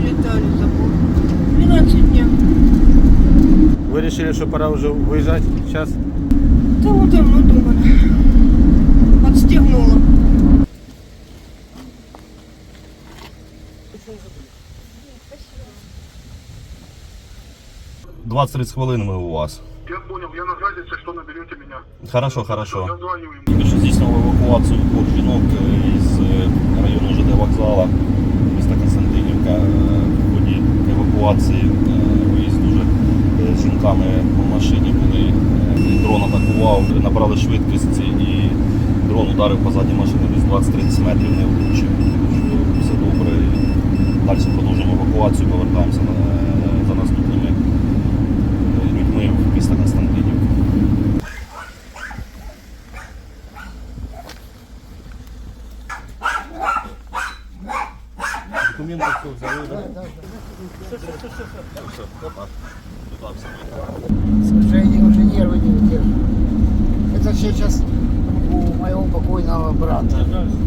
вылетали забор. 12 дней. Вы решили, что пора уже выезжать сейчас? Да вот давно думали. Подстегнула. 20-30 хвилин ми у вас. Я понял, я на связи, если что, наберете меня. Хорошо, Я хорошо. звоню им. Тільки що здійснювали евакуацію двох жінок е, із е, району ЖД вокзала Евакуації е, виїзду вже е, з жінками по машині були. Е, Дрон атакував, набрали швидкості і дрон ударив по задній машині десь 20-30 метрів не влучив. Все добре. Далі продовжуємо евакуацію, повертаємося за наступними людьми в місто Константинівка. Документы все взяли, да? Слушай, они уже нервы не выдерживают. Это сейчас у моего покойного брата.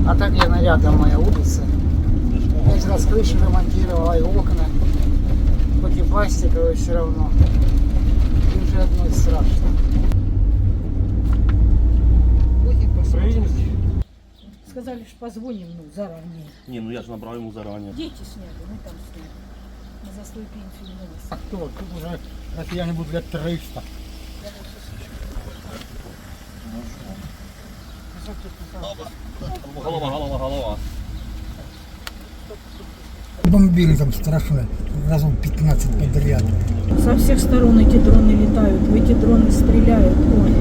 А так я рядом моя улица. Пять раз крышу ремонтировала и окна. Хоть и пластиковые все равно. И уже одной страшно. Сказали, что позвоним ну, заранее. Не, ну я же набрал ему заранее. Дети сняли, мы там сняли. Мы за свою пенсию не А кто? Тут уже россияне будут лет 300. Голова, голова, голова. Бомбили там страшно. Разом 15 подряд. Со всех сторон эти дроны летают, в эти дроны стреляют. Ой.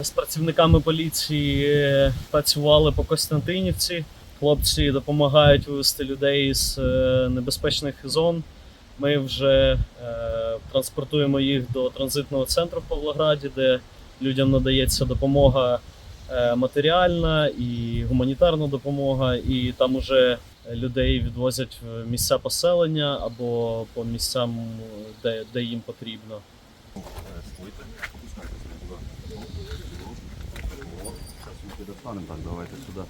З працівниками поліції е, працювали по Костянтинівці. Хлопці допомагають вивести людей з е, небезпечних зон. Ми вже е, транспортуємо їх до транзитного центру в Павлограді, де людям надається допомога матеріальна і гуманітарна допомога. І там уже людей відвозять в місця поселення або по місцям, де, де їм потрібно. Достанем так, давайте сюда.